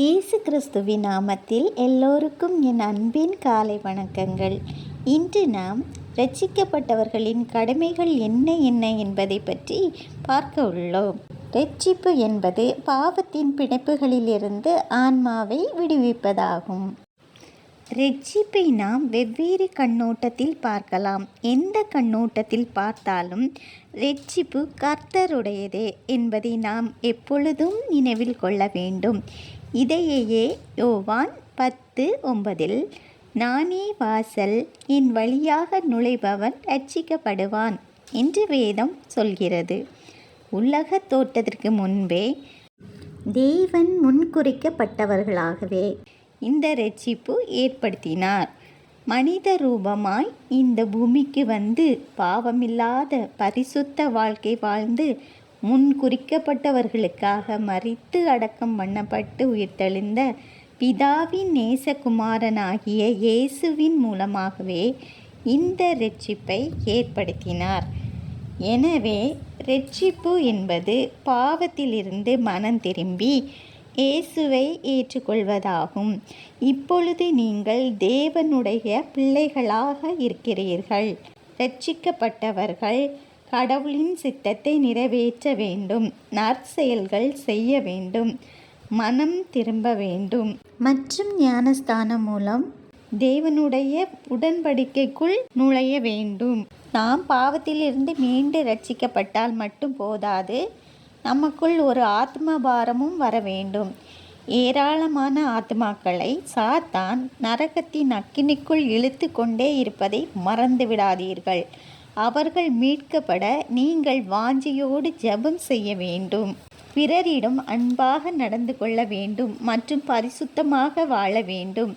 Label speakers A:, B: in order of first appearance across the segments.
A: இயேசு கிறிஸ்துவின் நாமத்தில் எல்லோருக்கும் என் அன்பின் காலை வணக்கங்கள். இன்று நாம் ரட்சிக்கப்பட்டவர்களின் கடமைகள் என்ன என்ன என்பதை பற்றி பார்க்க உள்ளோம். ரட்சிப்பு என்பது பாவத்தின் பிணைப்புகளிலிருந்து ஆன்மாவை விடுவிப்பதாகும். ரட்சிப்பை நாம் வெவ்வேறு கண்ணோட்டத்தில் பார்க்கலாம். எந்த கண்ணோட்டத்தில் பார்த்தாலும் ரட்சிப்பு கர்த்தருடையதே என்பதை நாம் எப்பொழுதும் நினைவில் கொள்ள வேண்டும். இதையே யோவான் பத்து ஒன்பதில் நானே வாசல் என் வழியாக நுழைபவன் ரட்சிக்கப்படுவான் என்று வேதம் சொல்கிறது. உலக தோட்டத்திற்கு முன்பே தேவன் முன்குறிக்கப்பட்டவர்களாகவே இந்த ரட்சிப்பு ஏற்படுத்தினார். மனித ரூபமாய் இந்த பூமிக்கு வந்து பாவமில்லாத பரிசுத்த வாழ்க்கை வாழ்ந்து முன் குறிக்கப்பட்டவர்களுக்காக மறித்து அடக்கம் பண்ணப்பட்டு உயிர்த்தெழுந்த பிதாவின் நேசகுமாரனாகிய இயேசுவின் மூலமாகவே இந்த ரட்சிப்பை ஏற்படுத்தினார். எனவே ரட்சிப்பு என்பது பாவத்திலிருந்து மனம் திரும்பி இயேசுவை ஏற்றுக்கொள்வதாகும். இப்பொழுது நீங்கள் தேவனுடைய பிள்ளைகளாக இருக்கிறீர்கள். ரட்சிக்கப்பட்டவர்கள் கடவுளின் சித்தத்தை நிறைவேற்ற வேண்டும். நற்செயல்கள் செய்ய வேண்டும். மனம் திரும்ப வேண்டும். மற்றும் ஞானஸ்தானம் மூலம் தேவனுடைய உடன்படிக்கைக்குள் நுழைய வேண்டும். நாம் பாவத்திலிருந்து மீண்டு ரட்சிக்கப்பட்டால் மட்டும் போதாது. நமக்குள் ஒரு ஆத்ம பாரமும் வர வேண்டும். ஏராளமான ஆத்மாக்களை சாத்தான் நரகத்தின் அக்கினிக்குள் இழுத்து கொண்டே இருப்பதை மறந்து விடாதீர்கள் அவர்கள் மீட்கப்பட நீங்கள் வாஞ்சியோடு ஜெபம் செய்ய வேண்டும். பிறரிடம் அன்பாக நடந்து கொள்ள வேண்டும் மற்றும் பரிசுத்தமாக வாழ வேண்டும்.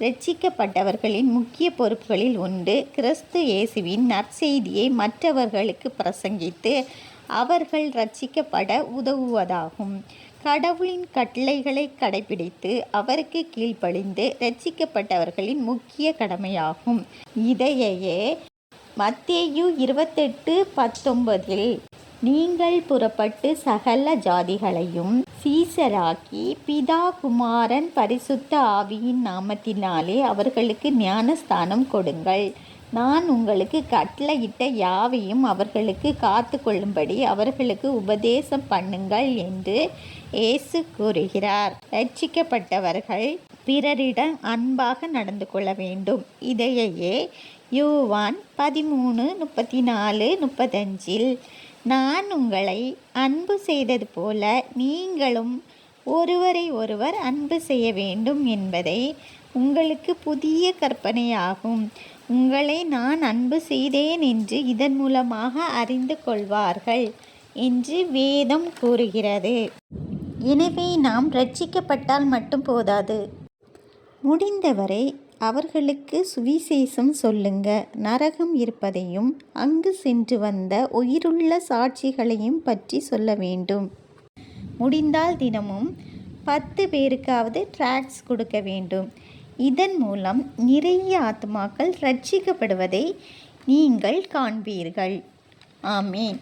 A: ரட்சிக்கப்பட்டவர்களின் முக்கிய பொறுப்புகளில் ஒன்று கிறிஸ்து இயேசுவின் நற்செய்தியை மற்றவர்களுக்கு பிரசங்கித்து அவர்கள் ரட்சிக்கப்பட உதவுவதாகும். கடவுளின் கட்டளைகளை கடைபிடித்து அவருக்கு கீழ்ப்படிந்து ரட்சிக்கப்பட்டவர்களின் முக்கிய கடமையாகும். இதையே மத்தேயு இருபத்தெட்டு பத்தொன்பதில் நீங்கள் புறப்பட்டு சகல ஜாதிகளையும் சீசராக்கி பிதா குமாரன் பரிசுத்த ஆவியின் நாமத்தினாலே அவர்களுக்கு ஞானஸ்தானம் கொடுங்கள். நான் உங்களுக்கு கட்டளையிட்ட யாவையும் அவர்களுக்கு காத்து கொள்ளும்படி அவர்களுக்கு உபதேசம் பண்ணுங்கள் என்று இயேசு கூறுகிறார். ரட்சிக்கப்பட்டவர்கள் பிறரிடம் அன்பாக நடந்து கொள்ள வேண்டும். இதையே யூவான் பதிமூணு முப்பத்தி நாலு முப்பத்தஞ்சில் நான் உங்களை அன்பு செய்தது போல நீங்களும் ஒருவரை ஒருவர் அன்பு செய்ய வேண்டும் என்பதை உங்களுக்கு புதிய கற்பனையாகும். உங்களை நான் அன்பு செய்தேன் என்று இதன் மூலமாக அறிந்து கொள்வார்கள் என்று வேதம் கூறுகிறது. எனவே நாம் ரட்சிக்கப்பட்டால் மட்டும் போதாது. முடிந்தவரை அவர்களுக்கு சுவிசேஷம் சொல்லுங்க. நரகம் இருப்பதையும் அங்கு சென்று வந்த உயிருள்ள சாட்சிகளையும் பற்றி சொல்ல வேண்டும். முடிந்தால் தினமும் பத்து பேருக்காவது ட்ராக்ஸ் கொடுக்க வேண்டும். இதன் மூலம் நிறைய ஆத்மாக்கள் ரட்சிக்கப்படுவதை நீங்கள் காண்பீர்கள். ஆமீன்.